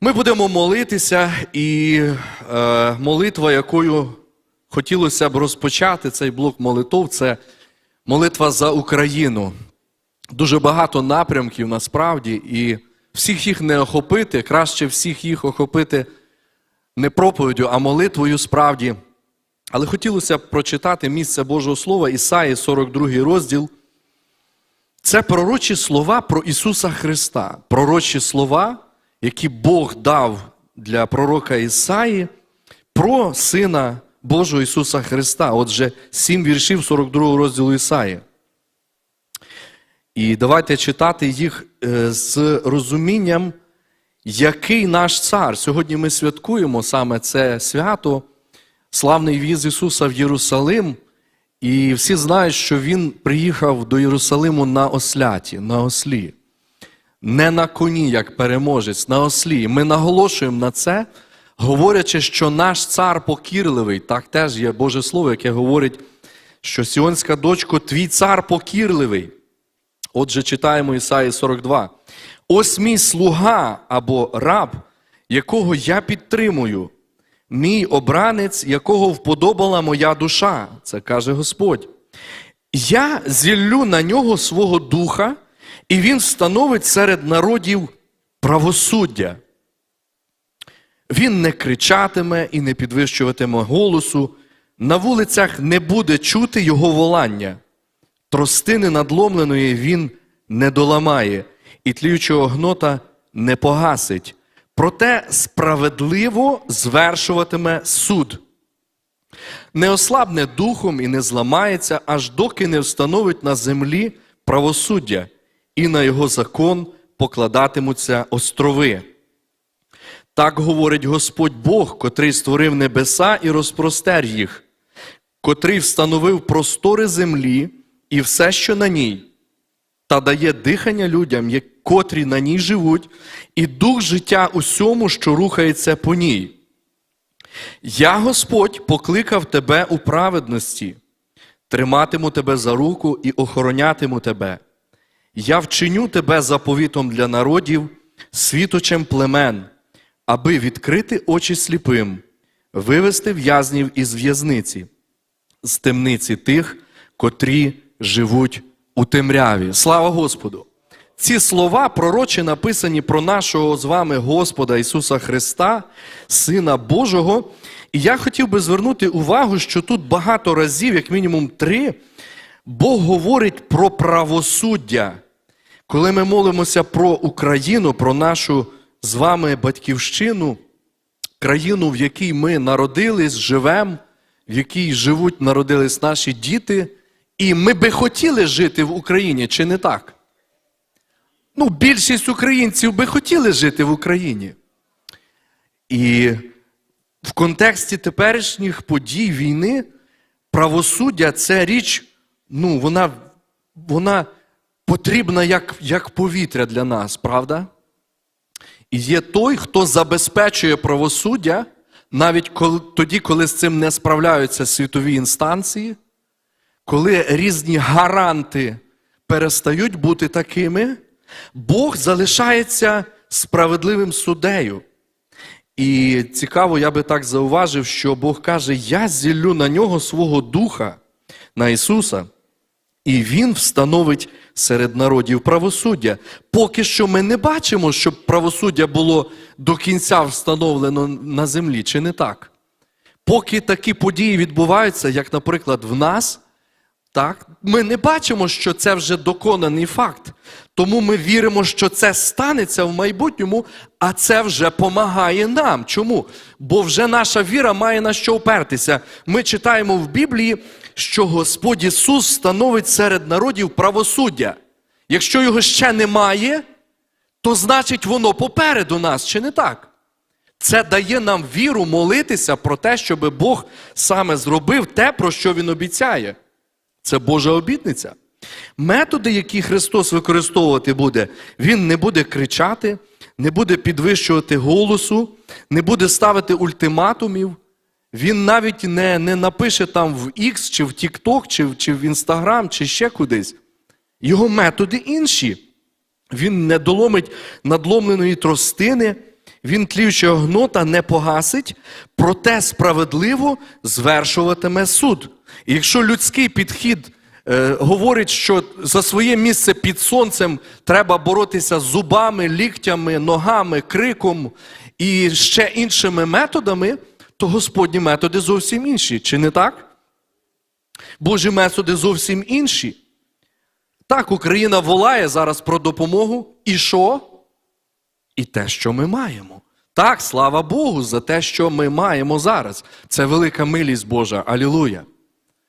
Ми будемо молитися, і е, молитва, якою хотілося б розпочати цей блок молитов, це молитва за Україну. Дуже багато напрямків насправді, і всіх їх не охопити, краще всіх їх охопити не проповіддю, а молитвою справді. Але хотілося б прочитати місце Божого Слова Ісаї, 42 розділ. Це пророчі слова про Ісуса Христа, пророчі слова, які Бог дав для пророка Ісаї про Сина Божого Ісуса Христа. Отже, сім віршів 42 розділу Ісаї. І давайте читати їх е, з розумінням, який наш цар. Сьогодні ми святкуємо саме це свято, славний в'їзд Ісуса в Єрусалим. І всі знають, що Він приїхав до Єрусалиму на осляті, на ослі. Не на коні, як переможець, на ослі. Ми наголошуємо на це, говорячи, що наш цар покірливий, так теж є Боже Слово, яке говорить, що Сіонська дочко, твій цар покірливий. Отже, читаємо Ісаї 42. Ось мій слуга або раб, якого я підтримую, мій обранець, якого вподобала моя душа, це каже Господь. Я зіллю на нього свого духа, і він встановить серед народів правосуддя. Він не кричатиме і не підвищуватиме голосу, на вулицях не буде чути його волання. Тростини надломленої він не доламає, і тліючого гнота не погасить. Проте справедливо звершуватиме суд. Не ослабне духом і не зламається, аж доки не встановить на землі правосуддя, і на його закон покладатимуться острови. Так говорить Господь Бог, котрий створив небеса і розпростер їх, котрий встановив простори землі і все, що на ній, та дає дихання людям, котрі на ній живуть, і дух життя усьому, що рухається по ній. Я, Господь, покликав тебе у праведності, триматиму тебе за руку і охоронятиму тебе. Я вчиню тебе заповітом для народів, світочем племен, аби відкрити очі сліпим, вивести в'язнів із в'язниці, з темниці тих, котрі живуть у темряві. Слава Господу! Ці слова пророчі написані про нашого з вами Господа Ісуса Христа, Сина Божого. І я хотів би звернути увагу, що тут багато разів, як мінімум три, Бог говорить про правосуддя. Коли ми молимося про Україну, про нашу з вами батьківщину, країну, в якій ми народились, живемо, в якій живуть, народились наші діти, і ми би хотіли жити в Україні, чи не так? Ну, більшість українців би хотіли жити в Україні. І в контексті теперішніх подій війни правосуддя це річ, ну, вона, вона потрібна як, як повітря для нас, правда? І є той, хто забезпечує правосуддя, навіть коли, тоді, коли з цим не справляються світові інстанції, коли різні гаранти перестають бути такими, Бог залишається справедливим суддею. І цікаво, я би так зауважив, що Бог каже: Я зіллю на нього свого духа, на Ісуса, і Він встановить серед народів правосуддя. Поки що ми не бачимо, щоб правосуддя було до кінця встановлено на землі, чи не так? Поки такі події відбуваються, як, наприклад, в нас, так, ми не бачимо, що це вже доконаний факт. Тому ми віримо, що це станеться в майбутньому, а це вже помагає нам. Чому? Бо вже наша віра має на що опертися. Ми читаємо в Біблії, що Господь Ісус становить серед народів правосуддя. Якщо його ще немає, то значить воно попереду нас, чи не так? Це дає нам віру молитися про те, щоб Бог саме зробив те, про що Він обіцяє. Це Божа обітниця. Методи, які Христос використовувати буде, Він не буде кричати, не буде підвищувати голосу, не буде ставити ультиматумів. Він навіть не, не напише там в X, чи в TikTok, чи, чи в Instagram, чи ще кудись. Його методи інші. Він не доломить надломленої тростини, він тліючого гнота не погасить, проте справедливо звершуватиме суд. І якщо людський підхід е, говорить, що за своє місце під сонцем треба боротися зубами, ліктями, ногами, криком і ще іншими методами, то Господні методи зовсім інші. Чи не так? Божі методи зовсім інші. Так, Україна волає зараз про допомогу. І що? І те, що ми маємо. Так, слава Богу, за те, що ми маємо зараз. Це велика милість Божа. Алілуя.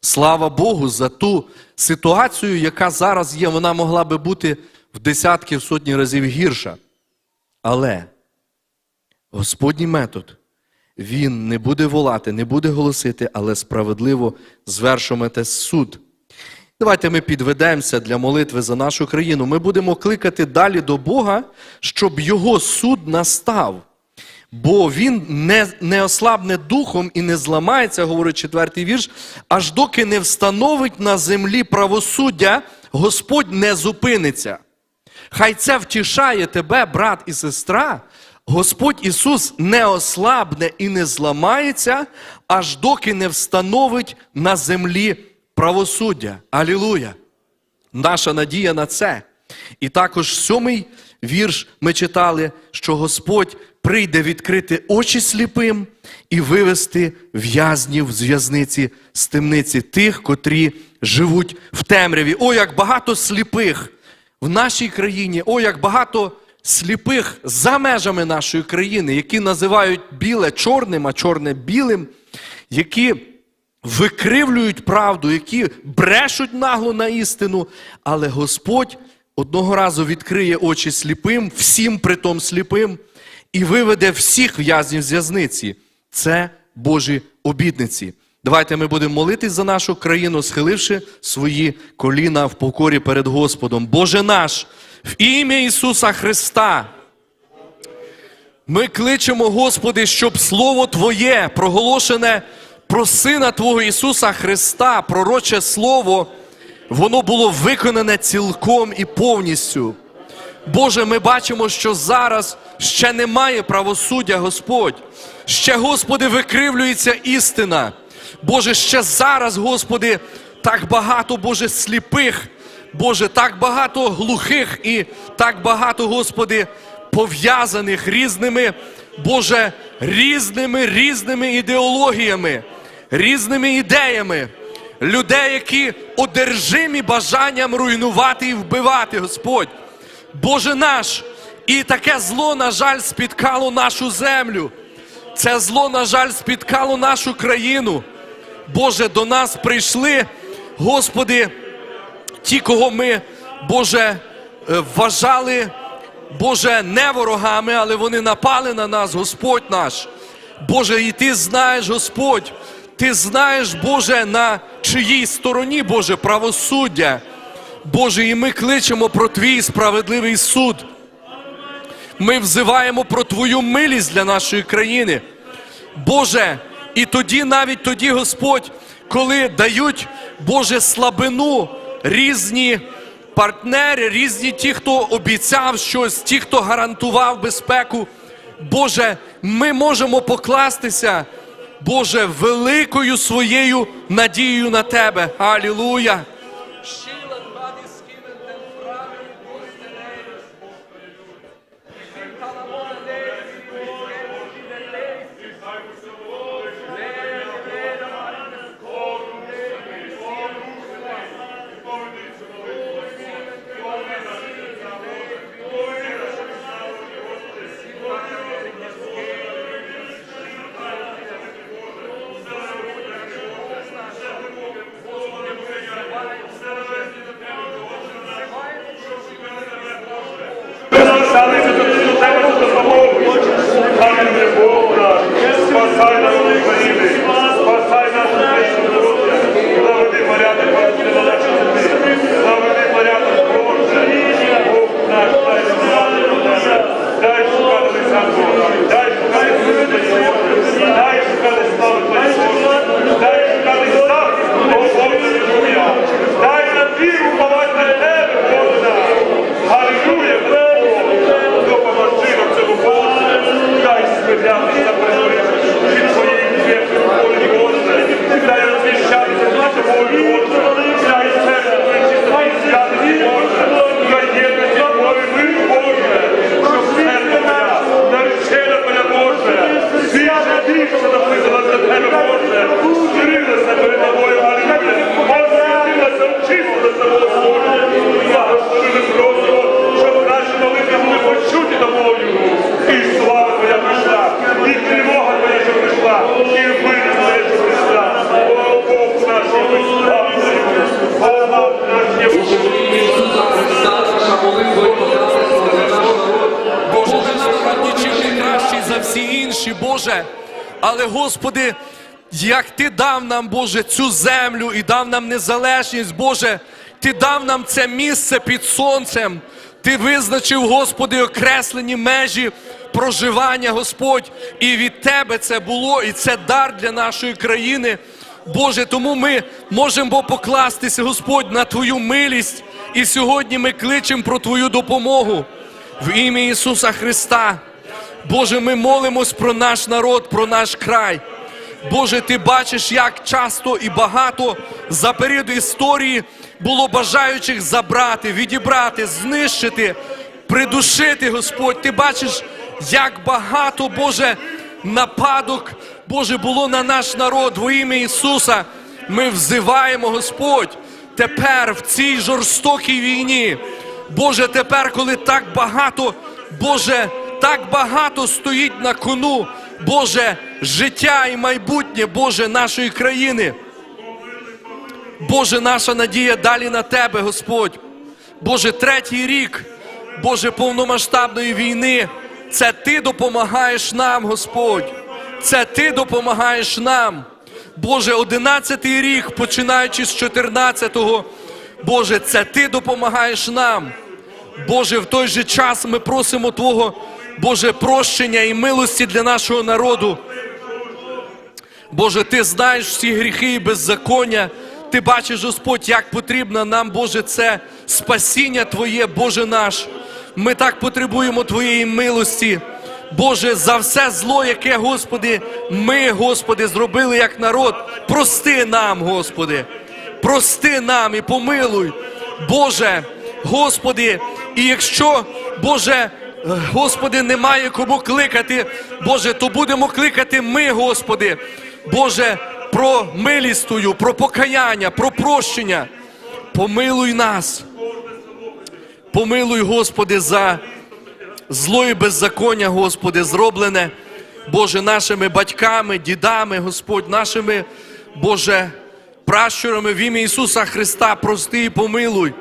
Слава Богу за ту ситуацію, яка зараз є. Вона могла би бути в десятки, в сотні разів гірша. Але Господній метод, він не буде волати, не буде голосити, але справедливо звершувати суд. Давайте ми підведемося для молитви за нашу країну. Ми будемо кликати далі до Бога, щоб Його суд настав. Бо він не, не ослабне духом і не зламається, говорить четвертий вірш, аж доки не встановить на землі правосуддя, Господь не зупиниться. Хай це втішає тебе, брат і сестра. Господь Ісус не ослабне і не зламається, аж доки не встановить на землі правосуддя. Алілуя! Наша надія на це. І також сьомий вірш ми читали, що Господь прийде відкрити очі сліпим і вивести в'язнів з в'язниці з темниці тих, котрі живуть в темряві. О, як багато сліпих в нашій країні, о, як багато сліпих за межами нашої країни, які називають біле чорним, а чорне білим, які викривлюють правду, які брешуть нагло на істину, але Господь одного разу відкриє очі сліпим, всім притом сліпим, і виведе всіх в'язнів з в'язниці. Це Божі обітниці. Давайте ми будемо молитись за нашу країну, схиливши свої коліна в покорі перед Господом. Боже наш, в ім'я Ісуса Христа. Ми кличемо, Господи, щоб Слово Твоє, проголошене про Сина Твого Ісуса Христа, пророче Слово, воно було виконане цілком і повністю. Боже, ми бачимо, що зараз ще немає правосуддя, Господь. Ще, Господи, викривлюється істина. Боже, ще зараз, Господи, так багато, Боже, сліпих, Боже, так багато глухих і так багато, Господи, пов'язаних різними, Боже, різними різними ідеологіями, різними ідеями. Людей, які одержимі бажанням руйнувати і вбивати, Господь. Боже наш, і таке зло, на жаль, спіткало нашу землю. Це зло, на жаль, спіткало нашу країну. Боже, до нас прийшли, Господи, ті, кого ми, Боже, е, вважали, Боже, не ворогами, але вони напали на нас, Господь наш. Боже, і Ти знаєш, Господь, Ти знаєш, Боже, на чиїй стороні, Боже, правосуддя. Боже, і ми кличемо про Твій справедливий суд. Ми взиваємо про Твою милість для нашої країни. Боже, і тоді, навіть тоді, Господь, коли дають, Боже, слабину різні партнери, різні ті, хто обіцяв щось, ті, хто гарантував безпеку. Боже, ми можемо покластися, Боже, великою своєю надією на Тебе. Алілуя! That Господи, як Ти дав нам, Боже, цю землю і дав нам незалежність, Боже, Ти дав нам це місце під сонцем. Ти визначив, Господи, окреслені межі проживання, Господь. І від Тебе це було, і це дар для нашої країни. Боже, тому ми можемо покластися, Господь, на Твою милість. І сьогодні ми кличемо про Твою допомогу в ім'я Ісуса Христа. Боже, ми молимось про наш народ, про наш край. Боже, ти бачиш, як часто і багато за період історії було бажаючих забрати, відібрати, знищити, придушити, Господь. Ти бачиш, як багато, Боже, нападок, Боже, було на наш народ во ім'я Ісуса. Ми взиваємо, Господь, тепер в цій жорстокій війні. Боже, тепер, коли так багато, Боже, так багато стоїть на кону, Боже, життя і майбутнє, Боже, нашої країни. Боже, наша надія далі на Тебе, Господь. Боже, третій рік, Боже, повномасштабної війни. Це Ти допомагаєш нам, Господь. Це Ти допомагаєш нам. Боже, одинадцятий рік, починаючи з 14-го, Боже, це Ти допомагаєш нам. Боже, в той же час ми просимо Твого, Боже, прощення і милості для нашого народу. Боже, Ти знаєш всі гріхи і беззаконня. Ти бачиш, Господь, як потрібно нам, Боже, це спасіння Твоє, Боже наш. Ми так потребуємо Твоєї милості. Боже, за все зло, яке, Господи, ми, Господи, зробили як народ. Прости нам, Господи. Прости нам і помилуй. Боже, Господи, і якщо, Боже, Господи, немає кому кликати, Боже, то будемо кликати ми, Господи. Боже, про милість Твою, про покаяння, про прощення. Помилуй нас. Помилуй, Господи, за зло і беззаконня, Господи, зроблене, Боже, нашими батьками, дідами, Господь, нашими, Боже, пращурами в ім'я Ісуса Христа, прости і помилуй.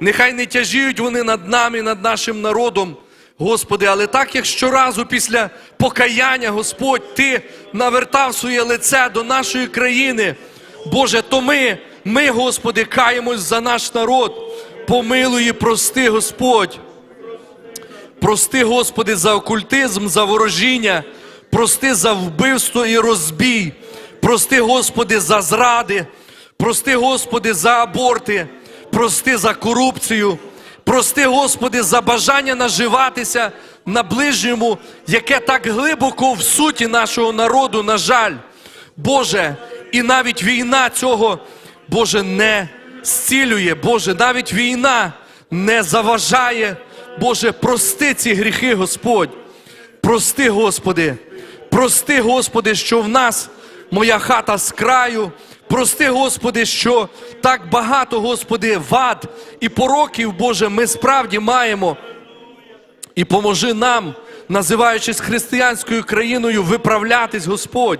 Нехай не тяжіють вони над нами, над нашим народом, Господи, але так як щоразу після покаяння, Господь, Ти навертав своє лице до нашої країни, Боже, то ми, ми, Господи, каємось за наш народ. Помилуй і прости, Господь. Прости, Господи, за окультизм, за ворожіння, прости за вбивство і розбій, прости, Господи, за зради, прости, Господи, за аборти, прости за корупцію, прости, Господи, за бажання наживатися на ближньому, яке так глибоко в суті нашого народу, на жаль. Боже, і навіть війна цього, Боже, не зцілює, Боже, навіть війна не заважає. Боже, прости ці гріхи, Господь. Прости, Господи, прости, Господи, що в нас моя хата з краю. Прости, Господи, що так багато, Господи, вад і пороків, Боже, ми справді маємо. І поможи нам, називаючись християнською країною, виправлятись, Господь.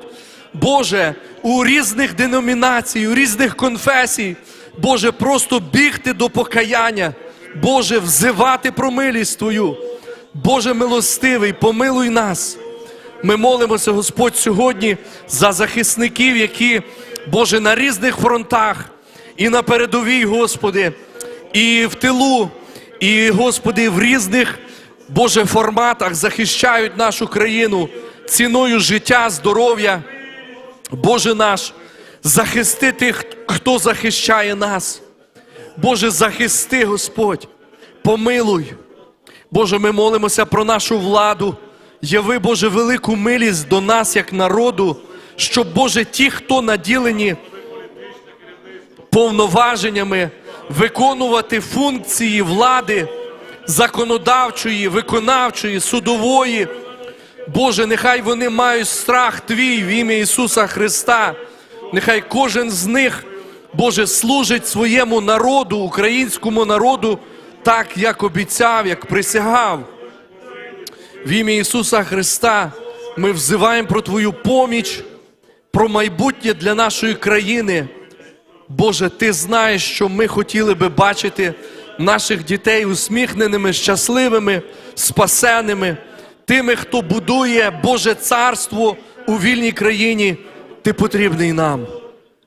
Боже, у різних деномінацій, у різних конфесій, Боже, просто бігти до покаяння, Боже, взивати про милість Твою. Боже милостивий, помилуй нас. Ми молимося, Господь, сьогодні за захисників, які, Боже, на різних фронтах і на передовій, Господи, і в тилу, і, Господи, в різних, Боже, форматах захищають нашу країну ціною життя, здоров'я. Боже наш, захисти тих, хто захищає нас. Боже, захисти, Господь, помилуй. Боже, ми молимося про нашу владу. Яви, Боже, велику милість до нас, як народу, щоб, Боже, ті, хто наділені повноваженнями виконувати функції влади законодавчої, виконавчої, судової. Боже, нехай вони мають страх Твій в ім'я Ісуса Христа. Нехай кожен з них, Боже, служить своєму народу, українському народу, так, як обіцяв, як присягав. В ім'я Ісуса Христа ми взиваємо про Твою поміч, про майбутнє для нашої країни. Боже, Ти знаєш, що ми хотіли би бачити наших дітей усміхненими, щасливими, спасеними. тими, хто будує Боже царство у вільній країні, ти потрібний нам.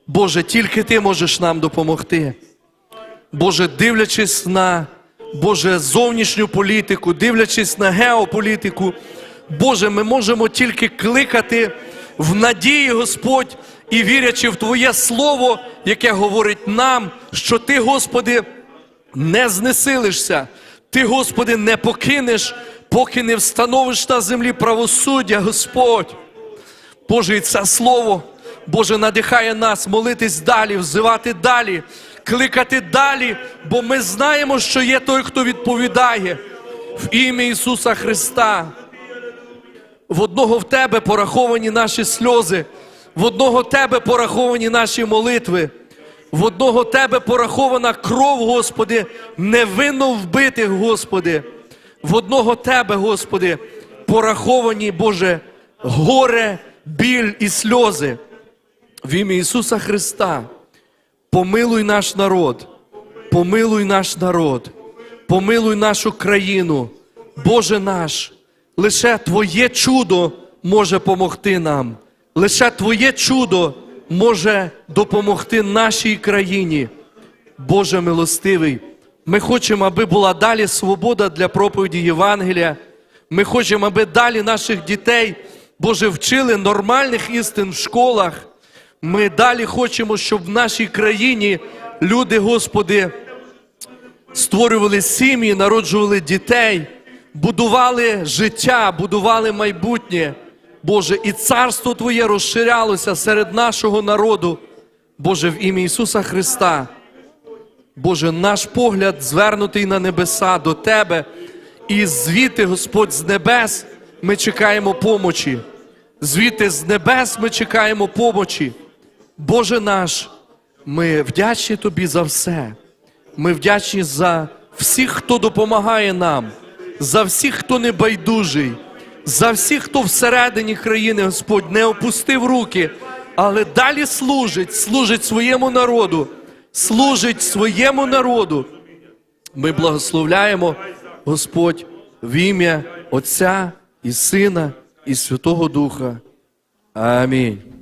Боже, тільки ти можеш нам допомогти. Боже, дивлячись на Боже зовнішню політику, дивлячись на геополітику, Боже, ми можемо тільки кликати в надії, Господь, і вірячи в Твоє Слово, яке говорить нам, що Ти, Господи, не знесилишся, Ти, Господи, не покинеш, поки не встановиш на землі правосуддя, Господь. Боже, і це слово, Боже, надихає нас молитись далі, взивати далі, кликати далі, бо ми знаємо, що є той, хто відповідає в ім'я Ісуса Христа. В одного в Тебе пораховані наші сльози, в одного Тебе пораховані наші молитви, в одного Тебе порахована кров, Господи, невинно вбитих, Господи. В одного Тебе, Господи, пораховані, Боже, горе, біль і сльози. В ім'я Ісуса Христа, помилуй наш народ, помилуй наш народ, помилуй нашу країну, Боже наш, лише Твоє чудо може помогти нам, лише Твоє чудо може допомогти нашій країні. Боже милостивий, ми хочемо, аби була далі свобода для проповіді Євангелія. Ми хочемо, аби далі наших дітей, Боже, вчили нормальних істин в школах. Ми далі хочемо, щоб в нашій країні люди, Господи, створювали сім'ї, народжували дітей, будували життя, будували майбутнє. Боже, і царство Твоє розширялося серед нашого народу. Боже, в ім'я Ісуса Христа. Боже, наш погляд звернутий на небеса до Тебе, і звідти, Господь, з небес ми чекаємо помочі. Звідти з небес ми чекаємо помочі. Боже наш, ми вдячні Тобі за все. Ми вдячні за всіх, хто допомагає нам, за всіх, хто не байдужий, за всіх, хто всередині країни, Господь, не опустив руки, але далі служить, служить своєму народу, служить своєму народу. Ми благословляємо, Господь, в ім'я Отця і Сина і Святого Духа. Амінь.